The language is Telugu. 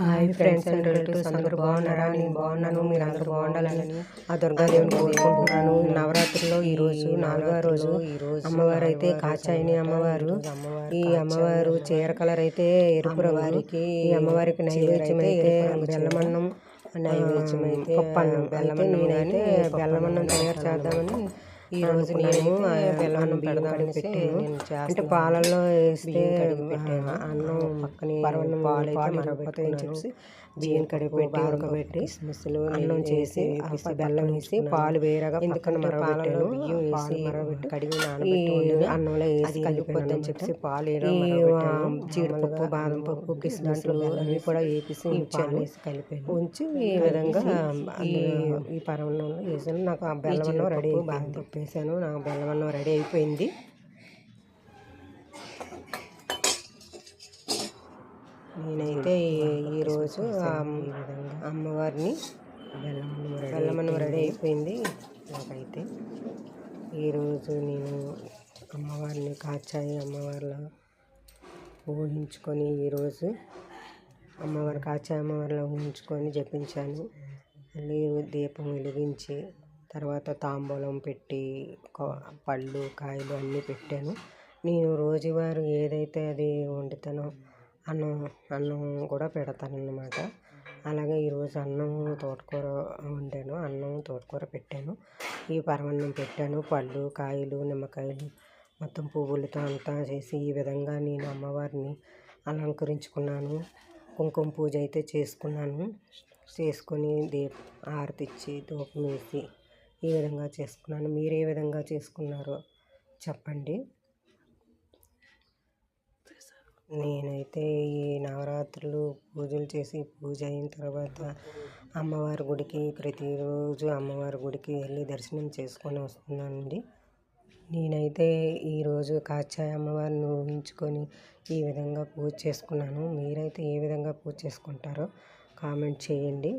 హాయ్ ఫ్రెండ్స్ అండ్ రిలేటివ్స్ అందరూ బాగున్నారా? నేను బాగున్నాను. మీరు అందరూ బాగుండాలని ఆ దుర్గాదేవిని కోరుకుంటున్నాను. నవరాత్రిలో ఈ రోజు నాలుగో రోజు ఈ రోజు అమ్మవారు అయితే కాచాయిని అమ్మవారు ఈ అమ్మవారు చీర కలర్ అయితే ఎరుపు వారికి ఈ అమ్మవారికి నైవేద్యం అయితే బెల్లమన్నం నైవేద్యం అయితే పప్పన్నం బెల్లమన్నం నేనైతే బెల్లమన్నం తయారు చేద్దామని ఈ రోజు నేను బెల్లమన్నం పెడదామని పెట్టాను. అంటే పాలల్లో వేస్తే పెట్టాను. అన్నం పక్కన పరవన్నం పాలు మరొకటి చెప్పి బియ్యం కడిగి పెట్టి ఉడకబెట్టి మిస్సులు అన్నం చేసి బెల్లం వేసి పాలు వేరగా ఎందుకని మరగబెట్టాను. బియ్యం వేసి మరగబెట్టి కడిగి నానబెట్టి అన్నంలో వేసి కలిపిపోద్దని చెప్పి పాలు జీడిపప్పు బాదం పప్పు కిస్మిస్లు అవి కూడా వేసి ఉంచాను. వేసి కలిపాను. ఉంచి ఈ విధంగా ఈ పరవన్నంలో వేసాను. నాకు ఆ బెల్లమన్నం రెడీ బాదం పప్పు చేశాను. నాకు బెల్లమన్నం రెడీ అయిపోయింది. నేనైతే ఈ- ఈరోజు అమ్మవారిని బెల్లమన్నం రెడీ అయిపోయింది. నాకైతే ఈరోజు నేను అమ్మవారిని కాచాయి అమ్మవారిలో ఊహించుకొని ఈరోజు అమ్మవారి కాచాయి అమ్మవారిలో ఊహించుకొని జపించాను. మళ్ళీ దీపం వెలిగించి తర్వాత తాంబూలం పెట్టి పళ్ళు కాయలు అన్నీ పెట్టాను. నేను రోజువారు ఏదైతే అది వండుతానో అన్నం అన్నం కూడా పెడతాను అన్నమాట అలాగే ఈరోజు అన్నం తోటకూర వండాను అన్నం తోటకూర పెట్టాను. ఈ పరమన్నం పెట్టాను. పళ్ళు కాయలు నిమ్మకాయలు మొత్తం పువ్వులతో అంతా చేసి ఈ విధంగా నేను అమ్మవారిని అలంకరించుకున్నాను. కుంకుమ పూజ అయితే చేసుకున్నాను. చేసుకొని దీప ఆరతిచ్చి ఇచ్చి ధూపం వేసి ఈ విధంగా చేసుకున్నాను. మీరు ఏ విధంగా చేసుకున్నారో చెప్పండి. నేనైతే ఈ నవరాత్రులు పూజలు చేసి పూజ అయిన తర్వాత అమ్మవారి గుడికి ప్రతిరోజు అమ్మవారి గుడికి వెళ్ళి దర్శనం చేసుకొని వస్తున్నానండి. నేనైతే ఈరోజు కాచాయ అమ్మవారిని ఊహించుకొని ఈ విధంగా పూజ చేసుకున్నాను. మీరైతే ఏ విధంగా పూజ చేసుకుంటారో కామెంట్ చేయండి.